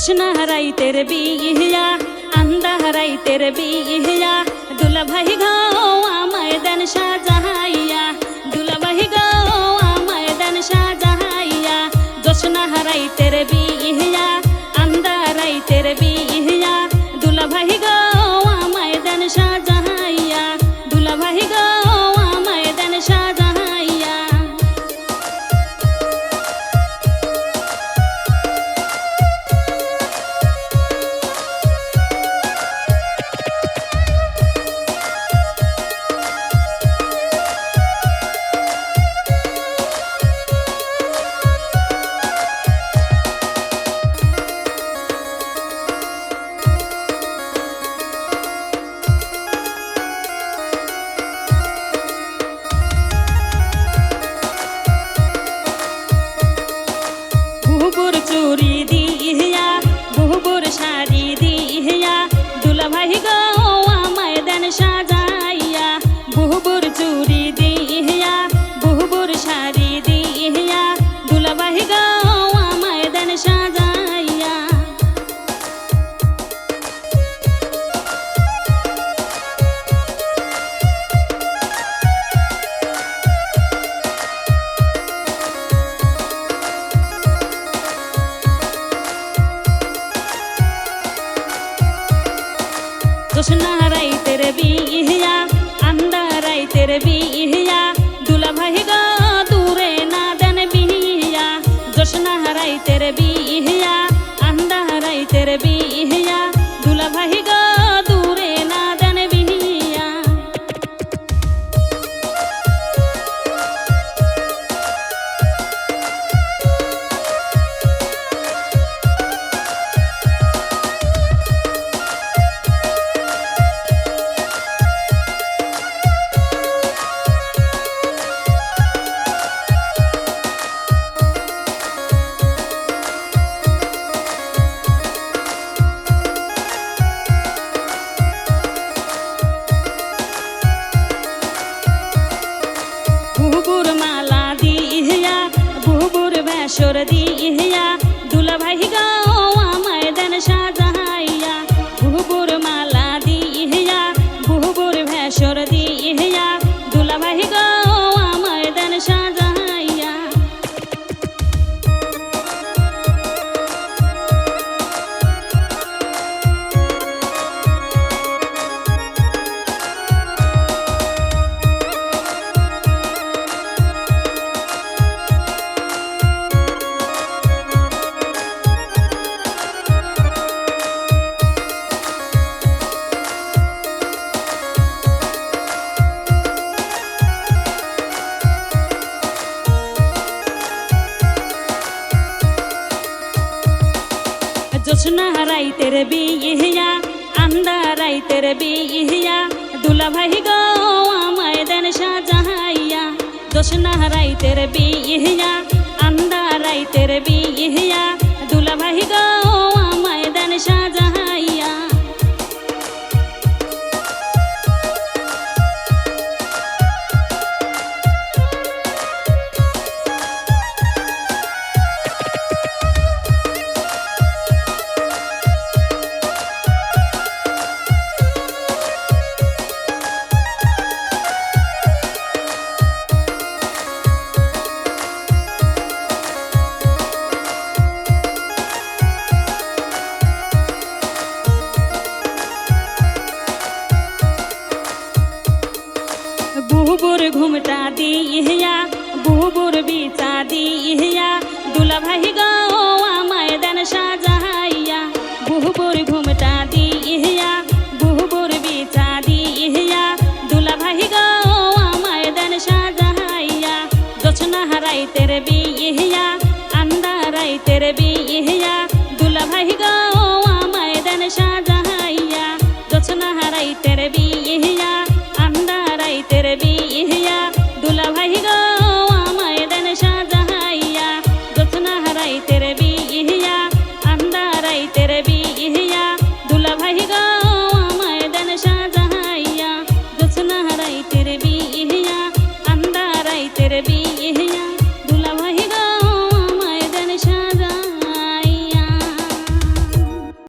জোসনা বিহিয়া আন্দা রাইতের বিহিয়া দুলা ভাই গো আমায় দেন সাজাহাইয়া দুলা ভাই গো আমায় দেন সাজাহাইয়া জোসনা রাইতের বিহিয়া আন্দা রাইতের বিহিয়া সাজাইয়া বুবুর চুরি দিহিয়া বুবুর শাড়ি দিহিয়া দুলা ভাই গো আমায় দেন সাজাইয়া। জোসনা বুবুর বেসর জোসনা রাইতের বিহিয়া আন্দা রাইতের বিহিয়া দুলা ভাই গো, আমায় দেন সাজাইয়া জোসনা রাইতের বিহিয়া আন্দা রাইতের বিহিয়া বুবুর ঘুমটা দিহিয়া বুবুর বিচা দিহিয়া দুলা ভাই রাইতের বিহিয়া আন্দা রাইতের বিহিয়া